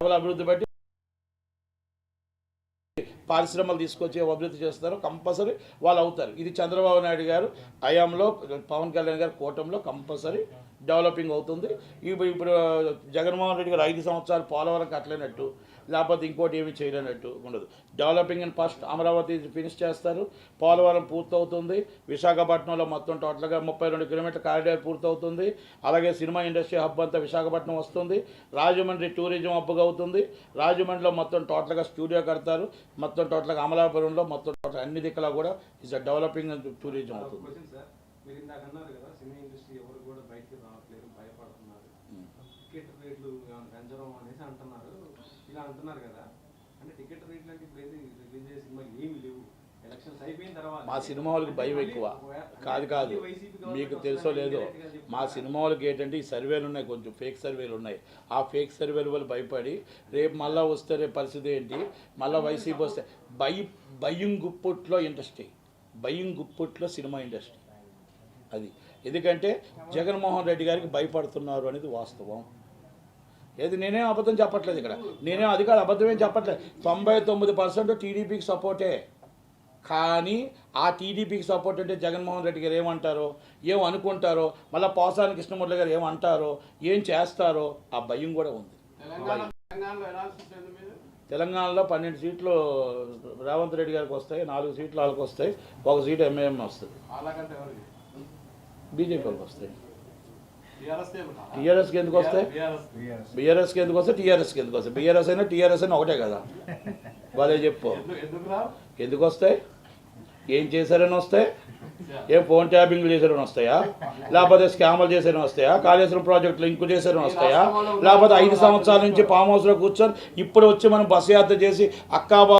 అభివృద్ధి బట్టి పరిశ్రమలు తీసుకొచ్చి అభివృద్ధి చేస్తారు కంపల్సరీ వాళ్ళు అవుతారు. ఇది చంద్రబాబు నాయుడు గారు హయాంలో పవన్ కళ్యాణ్ గారి కూటమిలో కంపల్సరీ డెవలపింగ్ అవుతుంది. ఇప్పుడు ఇప్పుడు జగన్మోహన్ రెడ్డి గారు ఐదు సంవత్సరాలు పోలవరం కట్టలేనట్టు లేకపోతే ఇంకోటి ఏమి చేయలేనట్టు ఉండదు. డెవలపింగ్ అని ఫస్ట్ అమరావతి ఫినిష్ చేస్తారు. పోలవరం పూర్తవుతుంది. విశాఖపట్నంలో మొత్తం టోటల్గా ముప్పై రెండు కిలోమీటర్ కారిడార్ పూర్తవుతుంది. అలాగే సినిమా ఇండస్ట్రీ హబ్ అంతా విశాఖపట్నం వస్తుంది. రాజమండ్రి టూరిజం హబ్గా అవుతుంది. రాజమండ్రిలో మొత్తం టోటల్గా స్టూడియో కడతారు. మొత్తం టోటల్గా అమలాపురంలో మొత్తం టోటల్ అన్ని దిక్కులా కూడా ఇస్ అ డెవలపింగ్ టూరిజం అవుతుంది. బయటికి రావట్లేదు భయపడుతున్నారు. టికెట్ రేట్లు ఏమైనా పెంచడం అనేసి అంటున్నారు. ఇలా అంటున్నారు కదా. అంటే టికెట్ రేట్లు అంటే ఇప్పుడు ఏది? రిలీజ్ చేసే సినిమాలు ఏమి లేవు. ఎలక్షన్స్ అయిపోయిన తర్వాత మా సినిమా వాళ్ళకి భయం ఎక్కువ. కాదు కాదు. మీకు తెలుసో లేదో. మా సినిమా వాళ్ళకి ఏంటంటే ఈ సర్వేలు ఉన్నాయి కొంచెం ఫేక్ సర్వేలు ఉన్నాయి. ఆ ఫేక్ సర్వేలు వాళ్ళు భయపడి రేపు మళ్ళీ వస్తే రేపు పరిస్థితి ఏంటి? మళ్ళీ వైసీపీ వస్తే భయ భయం గుప్పట్లో ఇండస్ట్రీ. భయం గుప్పట్లో సినిమా ఇండస్ట్రీ. అది. ఎందుకంటే జగన్మోహన్ రెడ్డి గారికి భయపడుతున్నారు అనేది వాస్తవం. ఏది నేనేం అబద్ధం చెప్పట్లేదు ఇక్కడ. నేనేం అది కాదు అబద్ధమేం చెప్పట్లేదు. తొంభై తొమ్మిది పర్సెంట్ టీడీపీకి సపోర్టే. కానీ ఆ టీడీపీకి సపోర్ట్ అంటే జగన్మోహన్ రెడ్డి గారు ఏమంటారో ఏం అనుకుంటారో మళ్ళీ పోసాని కృష్ణమూర్తి గారు ఏమంటారో ఏం చేస్తారో ఆ భయం కూడా ఉంది. తెలంగాణ తెలంగాణలో పన్నెండు సీట్లు రేవంత్ రెడ్డి గారికి వస్తాయి నాలుగు సీట్లు వాళ్ళకి వస్తాయి ఒక సీటు ఎంఏఎం వస్తుంది. బీజేపీ వాళ్ళకి వస్తాయి. టీఆర్ఎస్కి ఎందుకు వస్తాయి? బీఆర్ఎస్కి ఎందుకు వస్తాయి? టీఆర్ఎస్కి ఎందుకు వస్తాయి? బీఆర్ఎస్ అయినా టీఆర్ఎస్ అయినా ఒకటే కదా. వాళ్ళే చెప్పు ఎందుకు వస్తాయి? ఏం చేశారని వస్తాయి? ఏం ఫోన్ ట్యాపింగ్ చేశారని వస్తాయా? లేకపోతే స్కామ్లు చేశారని వస్తాయా? కాళేశ్వరం ప్రాజెక్టులు ఇంకు చేశారని వస్తాయా? లేకపోతే ఐదు సంవత్సరాల నుంచి ఫామ్ హౌస్లో కూర్చొని ఇప్పుడు వచ్చి మనం బస్సు యాత్ర చేసి అక్కాబా